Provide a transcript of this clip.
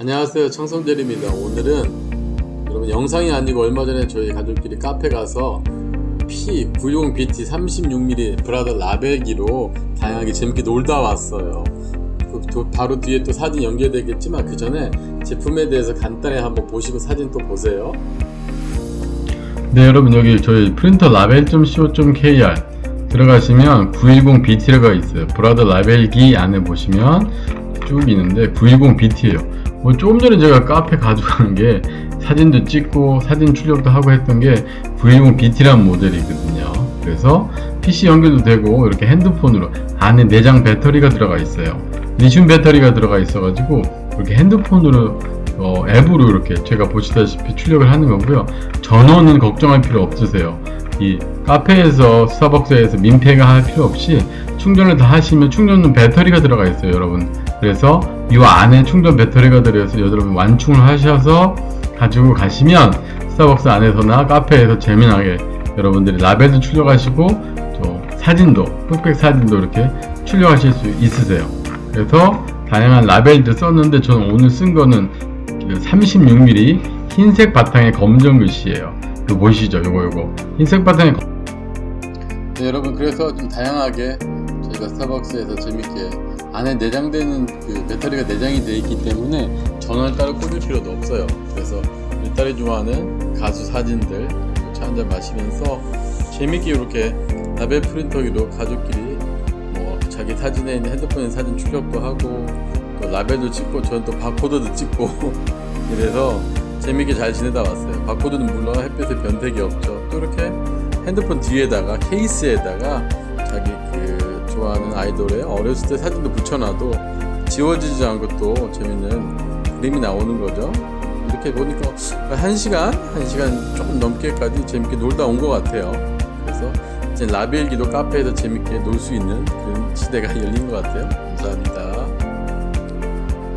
안녕하세요. 청성재입니다. 오늘은 여러분 영상이 아니고 얼마 전에 저희 가족끼리 카페 가서 P90BT 36mm 브라더 라벨기로 다양하게 재밌게 놀다 왔어요. 그, 또 바로 뒤에 또 사진 연결되겠지만 그 전에 제품에 대해서 간단히 한번 보시고 사진 또 보세요. 네 여러분 여기 저희 프린터 라벨.co.kr 들어가시면 910BT가 있어요. 브라더 라벨기 안에 보시면 쭉 있는데 910BT예요 뭐 조금 전에 제가 카페 가져가는 게 사진도 찍고 사진 출력도 하고 했던 게 910BT라는 모델이거든요. 그래서 PC 연결도 되고 이렇게 핸드폰으로 안에 내장 배터리가 들어가 있어요. 리튬 배터리가 들어가 있어가지고 이렇게 핸드폰으로 어, 앱으로 이렇게 제가 보시다시피 출력을 하는 거고요. 전원은 걱정할 필요 없으세요. 이 카페에서 스타벅스에서 민폐가 할 필요 없이 충전을 다 하시면 충전은 배터리가 들어가 있어요, 여러분. 그래서 이 안에 충전 배터리가 들어서 여러분 완충을 하셔서 가지고 가시면 스타벅스 안에서나 카페에서 재미나게 여러분들이 라벨도 출력하시고 또 사진도 흑백 사진도 이렇게 출력하실 수 있으세요. 그래서 다양한 라벨들 썼는데 저는 오늘 쓴 거는 36mm 흰색 바탕의 검정 글씨예요. 이거 보이시죠? 요거 요거 흰색 바탕의 검... 네, 여러분 그래서 좀 다양하게 저희가 스타벅스에서 재밌게 안에 내장되는 그 배터리가 내장이 되어 있기 때문에 전원을 따로 꽂을 필요도 없어요. 그래서 딸이 좋아하는 가수 사진들 차 한잔 마시면서 재밌게 이렇게 라벨 프린터기로 가족끼리 뭐 자기 사진에 있는 핸드폰에 사진 출력도 하고 또 라벨도 찍고 저는 또 바코드도 찍고 이래서 재밌게 잘 지내다 왔어요. 바코드는 물론 햇빛에 변색이 없죠. 또 이렇게 핸드폰 뒤에다가 케이스에다가 자기 그 좋아하는 아이돌의 어렸을 때 사진도 붙여놔도 지워지지 않고 또 재밌는 그림이 나오는 거죠. 이렇게 보니까 한 시간, 한 시간 조금 넘게까지 재밌게 놀다 온 것 같아요. 그래서 이제 라벨기도 카페에서 재밌게 놀 수 있는 그런 시대가 열린 것 같아요. 감사합니다.